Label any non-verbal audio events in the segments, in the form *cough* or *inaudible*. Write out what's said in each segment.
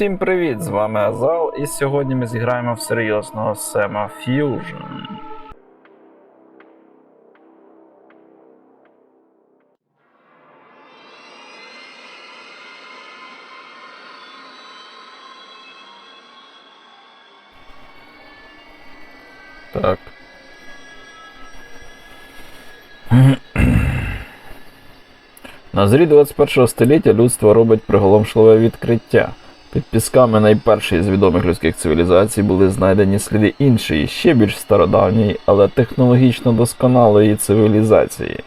Усім привіт! З вами Азал, і сьогодні ми зіграємо в серйозного Сема Fusion. Так. *clears throat* На зорі 21 століття людство робить приголомшливе відкриття. Під пісками найпершої з відомих людських цивілізацій були знайдені сліди іншої, ще більш стародавньої, але технологічно досконалої цивілізації.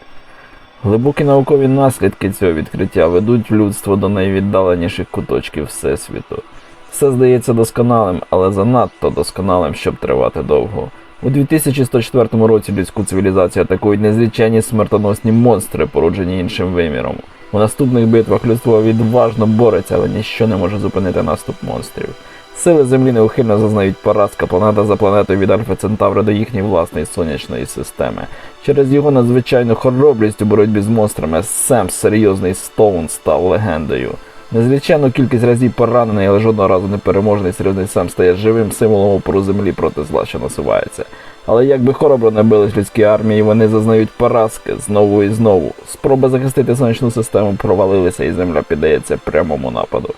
Глибокі наукові наслідки цього відкриття ведуть людство до найвіддаленіших куточків Всесвіту. Все здається досконалим, але занадто досконалим, щоб тривати довго. У 2104 році людську цивілізацію атакують незліченні смертоносні монстри, породжені іншим виміром. У наступних битвах людство відважно бореться, але ніщо не може зупинити наступ монстрів. Сили Землі неухильно зазнають поразка планета за планетою від Альфа Центавра до їхньої власної сонячної системи. Через його надзвичайну хоробрість у боротьбі з монстрами Сем серйозний Стоун став легендою. Незліченну кількість разів поранений, але жодного разу не переможний серйозний сам стає живим символом опору землі проти зла, що насувається. Але як би хоробро не бились людські армії, вони зазнають поразки знову і знову. Спроби захистити сонячну систему провалилися, і земля піддається прямому нападу.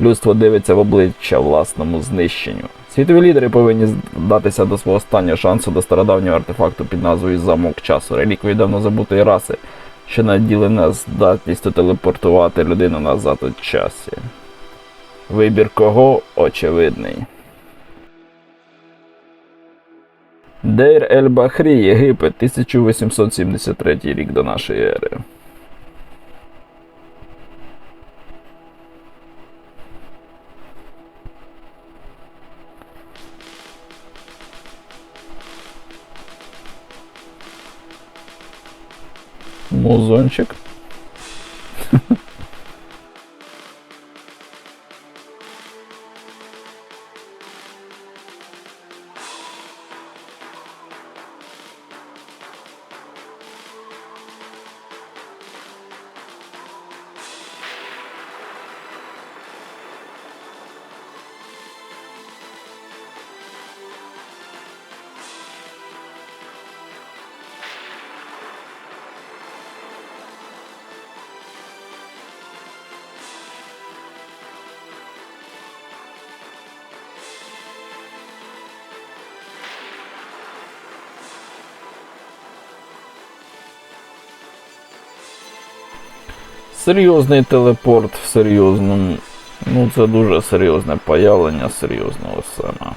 Людство дивиться в обличчя власному знищенню. Світові лідери повинні здатися до свого останнього шансу до стародавнього артефакту під назвою Замок часу, реліквії давно забутої раси, що наділена здатністю телепортувати людину назад у часі. Вибір кого очевидний. Дейр Ель Бахрі, Єгипет, 1873 рік до нашої ери. Музончик. Серйозний телепорт в серйозному. Ну, це дуже серйозне появлення серйозного сема.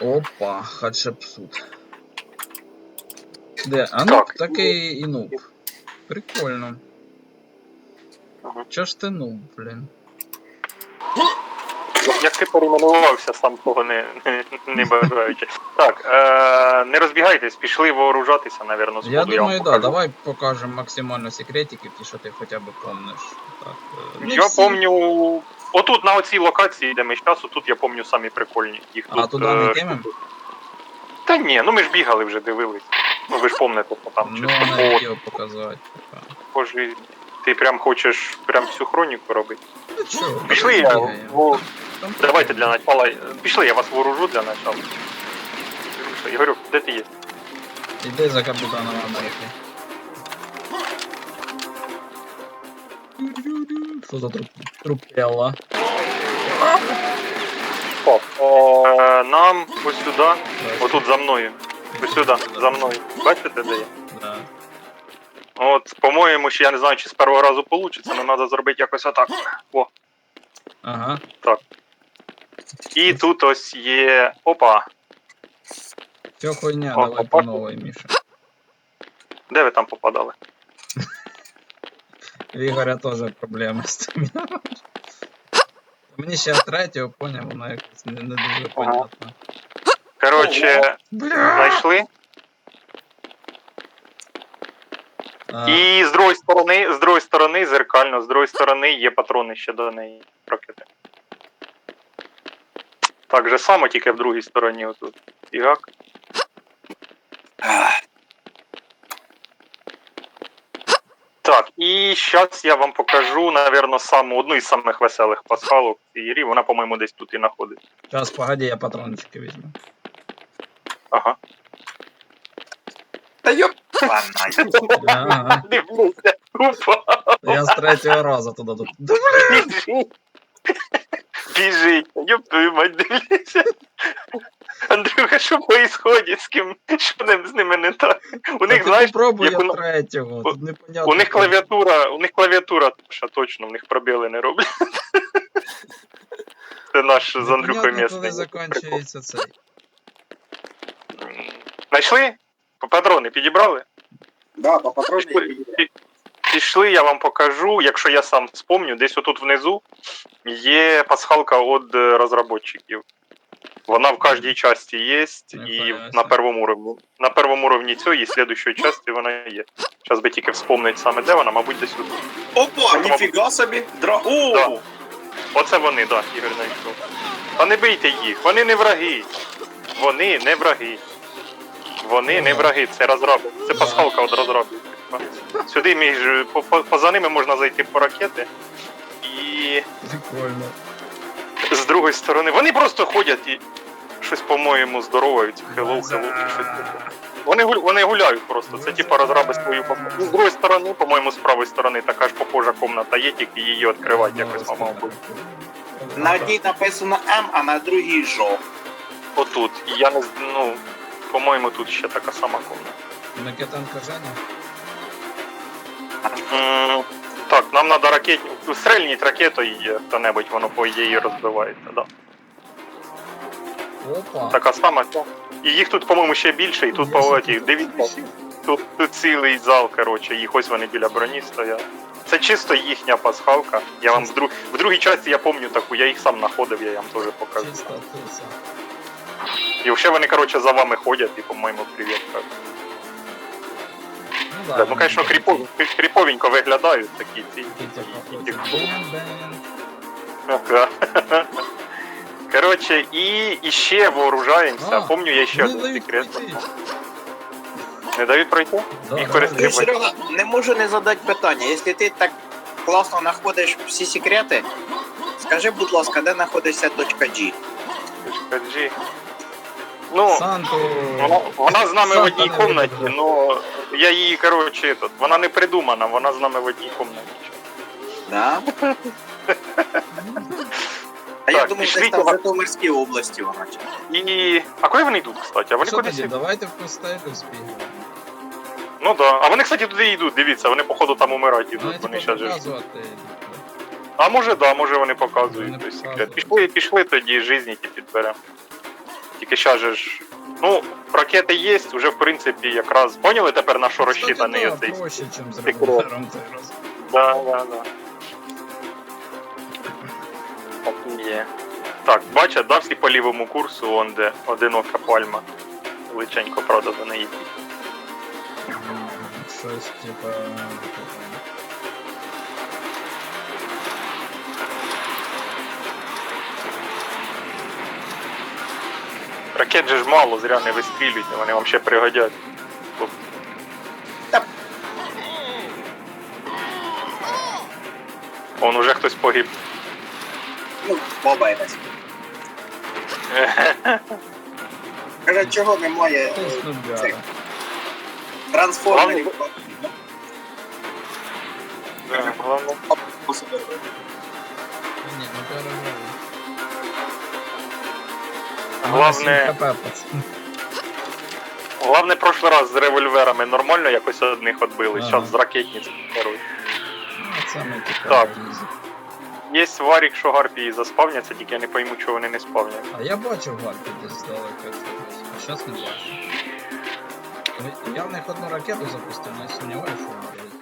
Опа, Хатшепсут. Де? А ну Так. такий і нуб. Прикольно. Чо ж ти нуб, блін? Як ти перейменувався сам того не, не, не бажаючи. Так, е, не розбігайтесь, пішли вооружатися, напевно, з Я думаю, вам да, давай покажемо максимально секретики, ті, що ти хоча б помниш. Так, е, Я всі. помню. Отут на оцій локації, де ми зараз, тут я помню самі прикольні. Їх А тут, туди е, не кинем? Та ні, ну ми ж бігали вже, дивились. Ну ви ж помните, що там Ну, не по хотів показати. Боже, ти прям хочеш прям всю хроніку робити. Ну чого? Пішли, я, во- Там давайте для начала. Пішли, я вас вооружу для начала. Ігорю, де ти є? Іди за капітаном Америки. Що за труп? Трупела. О, е, нам ось сюди, отут за мною. Ось сюди, за мною. Бачите, де я? Да. От, по-моєму, ще я не знаю, чи з першого разу вийде, але треба зробити якось отак. О. Ага. І тут ось є. Опа. Все хуйня, О, давай по новой, Міша. Де ви там попадали? У Ігоря теж проблеми з тим. Мені ще третього поняв, воно якось не, не дуже понятно. Коротше, Бля! знайшли. А, І з другої сторони, з другої сторони, зеркально, з другої сторони є патрони ще до неї. Ракети. Так же само, тільки в другій стороні отут. Фігак. Так, і зараз я вам покажу, напевно, саму одну із самих веселих пасхалок в цій грі. Вона, по-моєму, десь тут і знаходиться. Зараз, погоди, я патрончики візьму. Ага. Та йоп. Ага. *laughs* Дивлюся, упа. Я з третього разу туди тут. Біжить. Ёб твою мать, дивлюся. Андрюха, що происходить з ким? Що ним- з ними не так? У них, знаєш, як у- третього. Тут непонятно. у них клавіатура, у них клавіатура, що точно, в них пробіли не роблять. *laughs* Це наш з Андрюхою Непонятно, коли місний. закінчується цей. Знайшли? Патрони підібрали? Да, по патроні. Пішли, пі- пішли, я вам покажу. Якщо я сам вспомню, десь отут внизу є пасхалка від е, розробників. Вона в кожній часті є, і на першому уровні. На першому уровні цього і слідущої часті вона є. Зараз би тільки вспомнити саме де вона, мабуть, десь тут. Опа, ніфіга собі. Дра... О! Да. Оце вони, так, да, Ігор знайшов. Та не бийте їх, вони не враги. Вони не враги. Вони не враги, це розраби. Це пасхалка від розробів. Сюди між по- по- поза ними можна зайти по ракети. І Прикольно. з другої сторони. Вони просто ходять і щось, по-моєму, здороваються. Hello, hello, чи щось таке. Вони, гуль- вони гуляють просто. Це типа розраби свою пасхалку. З другої сторони, по-моєму, з правої сторони така ж похожа комната є, тільки її відкривати якось мама буде. На одній написано М, а на другій Жо. Отут. І я не ну, по-моєму, тут ще така сама комната. Микитенко Женя? Так, нам треба ракет... Стрельніть ракетою хто-небудь, воно по ідеї розбивається, да. Опа. Така сама. І їх тут, по-моєму, ще більше, і тут по собі Дивіться, тут, тут цілий зал, коротше, їх ось вони біля броні стоять. Це чисто їхня пасхалка. Я вам в, друг... в другій часті я пам'ятаю таку, я їх сам знаходив, я вам теж покажу. Чисто. І взагалі вони, коротше, за вами ходять і, по-моєму, привіт кажуть. Ну да. Ну, звісно, кріпов... кріповенько виглядають такі ці. Потім. Ага. *laughs* Коротше, і, і ще вооружаємося. Помню, я ще Не один секрет. Не дають пройти? Да, Їх да. Ти, Серега, не можу не задати питання. Якщо ти так класно знаходиш всі секрети, скажи, будь ласка, де знаходиться точка G? Скажи. Ну, Санту. вона, вона з нами в одній не комнаті, але я її, коротше, тут, вона не придумана, вона з нами в одній комнаті. Да? А я Так, пішли десь там в. Житомирській області вона. І. А куди вони йдуть, кстати? А вони Що кудись. тоді, йдуть? давайте в пустелю збігаємо. Ну да. А вони, кстати, туди йдуть, дивіться, вони, походу, там умирати Ну, йдуть. Вони щас же. показувати. А може, да, може вони Вони показують той показують. секрет. Пішли, пішли тоді жизні ті підберемо. Тільки же ж. Ну, ракети є, вже в принципі якраз. Поняли тепер на що розчитаний оцей? да, проще, чим з секрет. револьвером цей раз. Да, да, да. Так і є. Так, бачать, да, всі по лівому курсу, вон де одинока пальма. Величенько, правда, за неї. Щось типа. Ракет же ж мало, зря не вистрілюйте, вони вам ще пригодять. Вон уже хтось погиб. Ну, баба якась. Каже, чого немає е, цих трансформерів? Да. Ні, ну переграли. Главне. Главне, прошлий раз з револьверами нормально якось одних отбили, Ага. зараз з ракетниць беруть. Ну. Так. Є варік, що гарпії заспавняться, тільки я не пойму, чого вони не спавняться. А я бачив гарпі десь здалека а зараз не бачу. Я в них одну ракету запустив, не сумніваюся, що прилетить.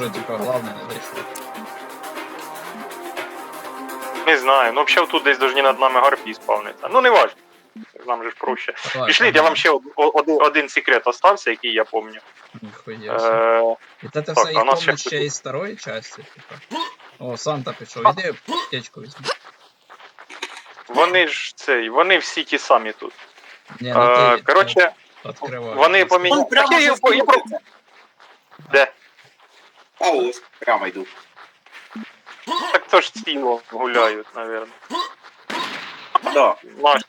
Може, типа, головне не. Не знаю. Ну, взагалі тут десь должні над нами гарпії спавниться. Ну, не важно. Нам же ж проще. Давай, Пішліть, я вам ще од- один, один секрет остався, який я пам'ятаю. Ніхуя. себе. Е, І це ти так, все а у їх нас помниш ще ще із старої частини, типа. О, Санта пішов, іди аптечку візьми. Вони ж цей, вони всі ті самі тут. Ні, ну Е, ти коротше, відкривай. вони помі- Он прямо Так я за його по- я столом. де? А ось, прямо йду. Так то ж тіло гуляють, мабуть. Да. Наші,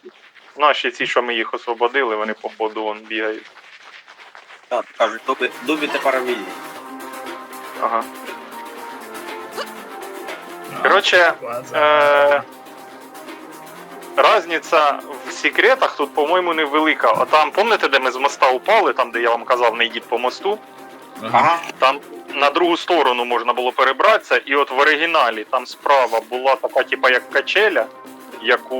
наші ці, що ми їх освободили, вони походу вон бігають. Так, кажуть, дубі, дубі тепер вільні. Ага. Коротше, е, Разниця в секретах тут, по-моєму, невелика. А там, пам'ятаєте, де ми з моста упали, там, де я вам казав, не йдіть по мосту, Ага. там на другу сторону можна було перебратися, і от в оригіналі там справа була така, типа, як качеля, яку,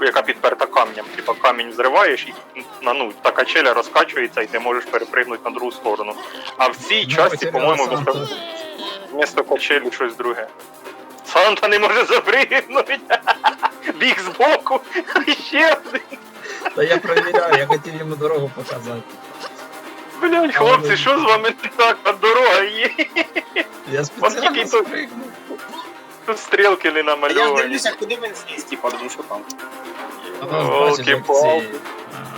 яка підперта камнем. Типа камінь зриваєш і на, ну, та качеля розкачується, і ти можеш перепригнути на другу сторону. А в цій Ну, часті, по-моєму, вмісто, вмісто качелі щось друге. Санта не може запригнути. *laughs* Біг збоку. *laughs* Ще один. Та я перевіряю, я хотів йому дорогу показати. Блять, хлопці, що з вами не так? А дорога є. Я спеціально тут- спригнув. Тут стрілки не А я намальовані. дивлюся, куди він зліз, типа, тому що там. А там бачиш, як ці... Олки-палки. ага,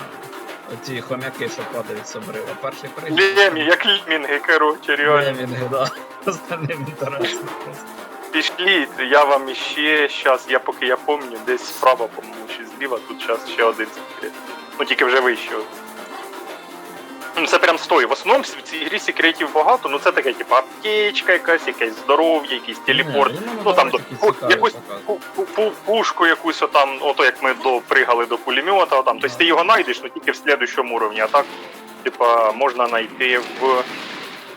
Оці хомяки, що падають з обрива. Перший пригнув. Лемі, як лімінги, коротше, реально. Лемінги, да. Остальним інтересно просто. Пішліть, я вам іще щас, я поки я пам'ятаю, десь справа, по-моєму, чи зліва, тут зараз ще один секрет. Ну тільки вже вище. Ну це прям стоїть. В основному в цій грі секретів багато, ну це таке, типу, аптечка якась, якесь здоров'я, якийсь телепорт. Йому Ну там до якусь пу- пу- пу- пушку якусь отам, ото як ми допригали до пулемета, там. Тобто ти його знайдеш, ну тільки в слідущому уровні, а так, типа, можна знайти в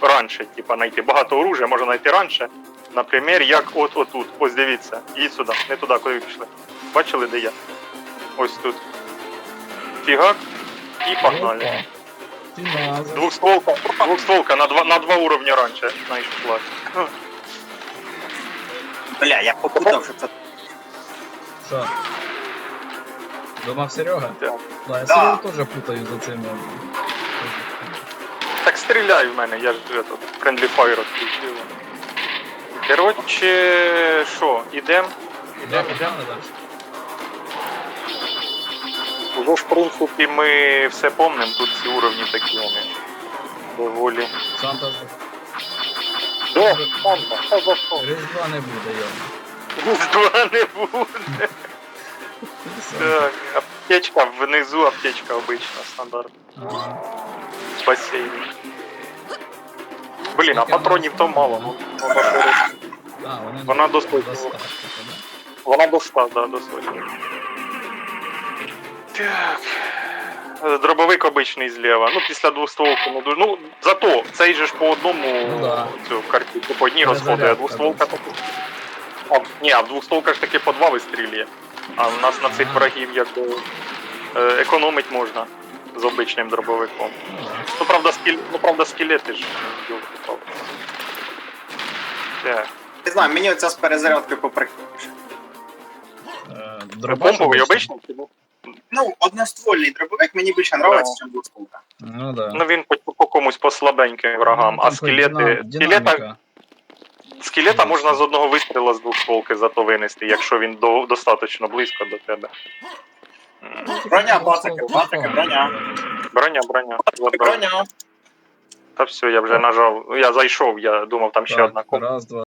раніше, типа, знайти багато оружия, можна знайти раніше. Наприклад, як от отут. Ось дивіться, їдь сюди, не туди, куди ви пішли. Бачили, де я? Ось тут. Фігак і погнали. Опа. Двухстволка, двухстволка на два, на два уровня раніше знайшла. Бля, я попутав, що це. Що? Думав Серега? Так. Да, я Да. Серегу теж путаю за цим. Так стріляй в мене, я ж этот, Friendly Fire відключив. Коротше, що, ідем? Ідемо, ідемо Уже в принципі, ми все помним, тут ці уровні такі вони. Доволі. Санта Де? Санта, що за що? Різдва не буде, йому. Два не буде. Так, аптечка внизу, аптечка обична, стандартна. Ага. З басейну. Блін, а патронів то мало, ну. треба пере- А, вони Вона доставка, да? Вона до 100, да, до сотні. Так. Е, Дробовик обичний зліва. Ну, після двостволки не дуже. Ну, зато цей же ж по одному Ну да. цю картинку по одній розходує, а двостволка да. А, ні, а в двостволка ж таки по два вистрілює. А в нас на цих врагів якби е, економить можна з обичним дробовиком. Ну. Ну, правда, скель... ну, правда, скелети ж. Так. Не знаю, мені оця з перезарядкою поприкольніше. Е, дробаш Помповий обичний? Ну, одноствольний дробовик мені більше подобається, ніж двостволка. Ну да. Ну він по, по комусь по слабеньким врагам, Ну, а скелети. Скелета, скелета можна з одного вистріла з двох стволки зато винести, якщо він до, достатньо близько до тебе. Броня, пацики, пацики, броня. Броня, броня. Броня. Та все, я вже нажав. Я зайшов, я думав, там ще Так, одна комната. Раз, два,